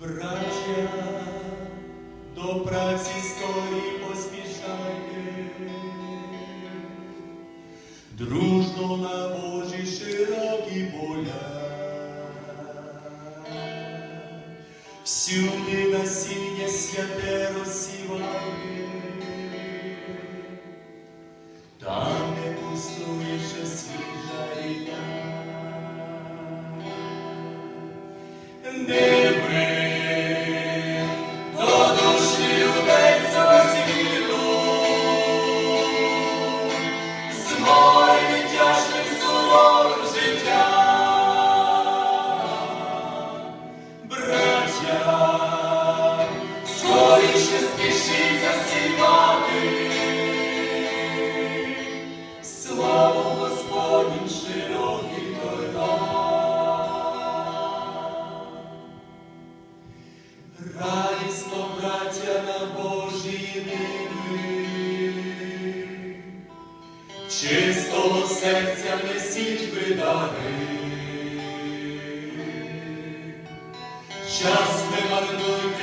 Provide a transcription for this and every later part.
Браття, до праці скорі поспішайте, дружно на Божі широкі поля, всюди насіння святе розсівайте. чистого серця несіть ви дари. час не мардуйте.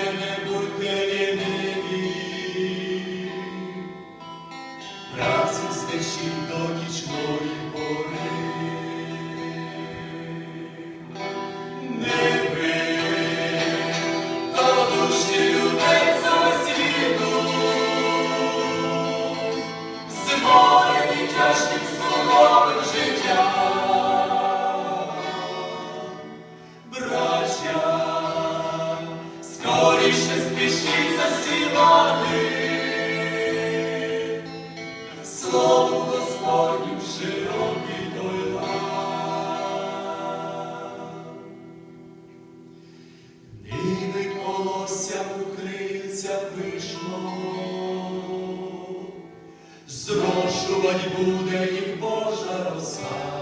спішіть засівати, слово Господню широкий той Ниви колося укриться пишно, зрошувати буде їх Божа роса.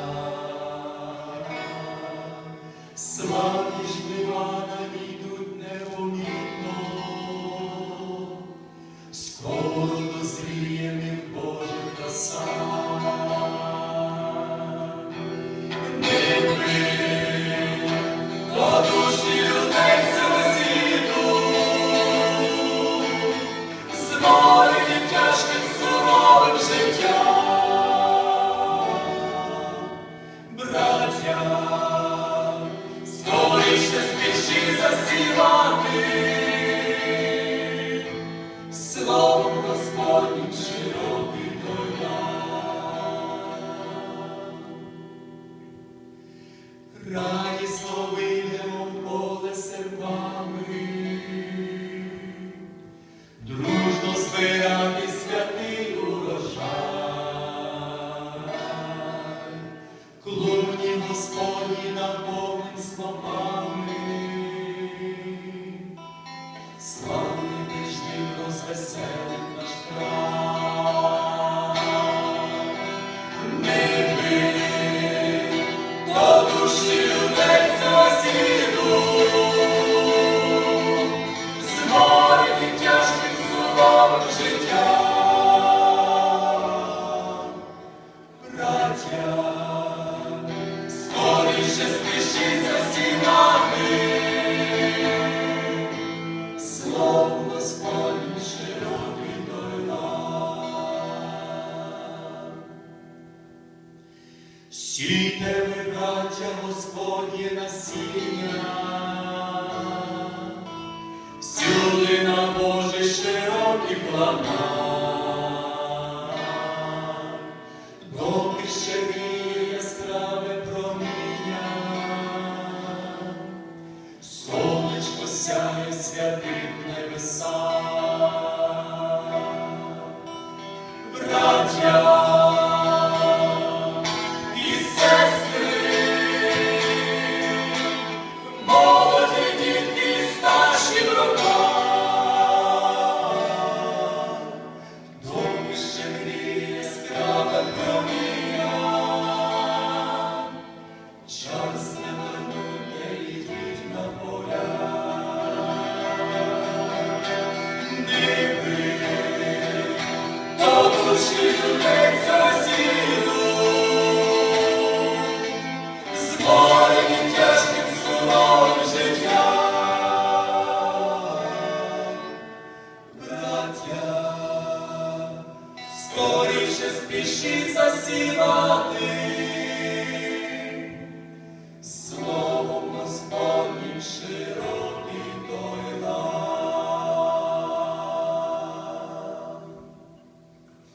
send us God. Сійте ви, браття, Господнє насіння, всюди на Божі широкі плана, доки ще віє яскраве проміння, сонечко сяє святим небеса, браття. Скоріше спішіть засівати.